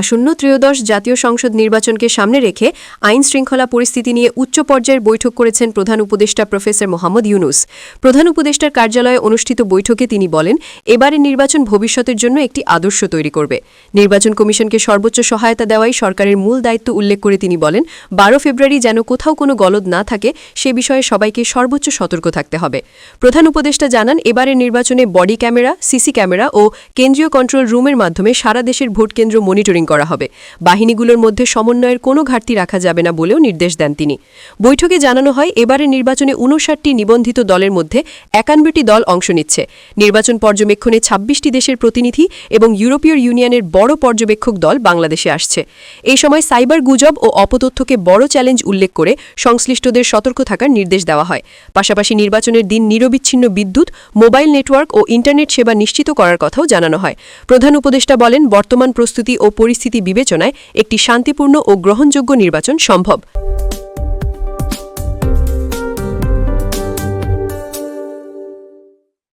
আসন্ন ত্রয়োদশ জাতীয় সংসদ নির্বাচনকে সামনে রেখে আইন শৃঙ্খলা পরিস্থিতি নিয়ে উচ্চ পর্যায়ের বৈঠক করেছেন প্রধান উপদেষ্টা প্রফেসর মোহাম্মদ ইউনুস। প্রধান উপদেষ্টার কার্যালয়ে অনুষ্ঠিত বৈঠকে তিনি বলেন, এবারের নির্বাচন ভবিষ্যতের জন্য একটি আদর্শ তৈরি করবে। নির্বাচন কমিশনকে সর্বোচ্চ সহায়তা দেওয়াই সরকারের মূল দায়িত্ব উল্লেখ করে তিনি বলেন, বারো ফেব্রুয়ারি যেন কোথাও কোনো গলদ না থাকে, সে বিষয়ে সবাইকে সর্বোচ্চ সতর্ক থাকতে হবে। প্রধান উপদেষ্টা জানান, এবারের নির্বাচনে বডি ক্যামেরা, সিসি ক্যামেরা ও কেন্দ্রীয় কন্ট্রোল রুমের মাধ্যমে সারা দেশের ভোট কেন্দ্র মনিটরিং করা হবে। বাহিনীগুলোর মধ্যে সমন্বয়ের কোনো ঘাটতি রাখা যাবে না বলেও নির্দেশ দেন তিনি। বৈঠকে জানানো হয়, এবারের নির্বাচনে উনষাটটি নিবন্ধিত দলের মধ্যে একানব্বইটি দল অংশ নিচ্ছে। নির্বাচন পর্যবেক্ষণে ছাব্বিশটি দেশের প্রতিনিধি এবং ইউরোপীয় ইউনিয়নের বড় পর্যবেক্ষক দল বাংলাদেশে আসছে। এই সময় সাইবার গুজব ও অপতথ্যকে বড় চ্যালেঞ্জ উল্লেখ করে সংশ্লিষ্টদের সতর্ক থাকার নির্দেশ দেওয়া হয়। পাশাপাশি নির্বাচনের দিন নিরবিচ্ছিন্ন বিদ্যুৎ, মোবাইল নেটওয়ার্ক ও ইন্টারনেট সেবা নিশ্চিত করার কথাও জানানো হয়। প্রধান উপদেষ্টা বলেন, বর্তমান প্রস্তুতি ও পরিস্থিতি বিবেচনায় একটি শান্তিপূর্ণ ও গ্রহণযোগ্য নির্বাচন সম্ভব।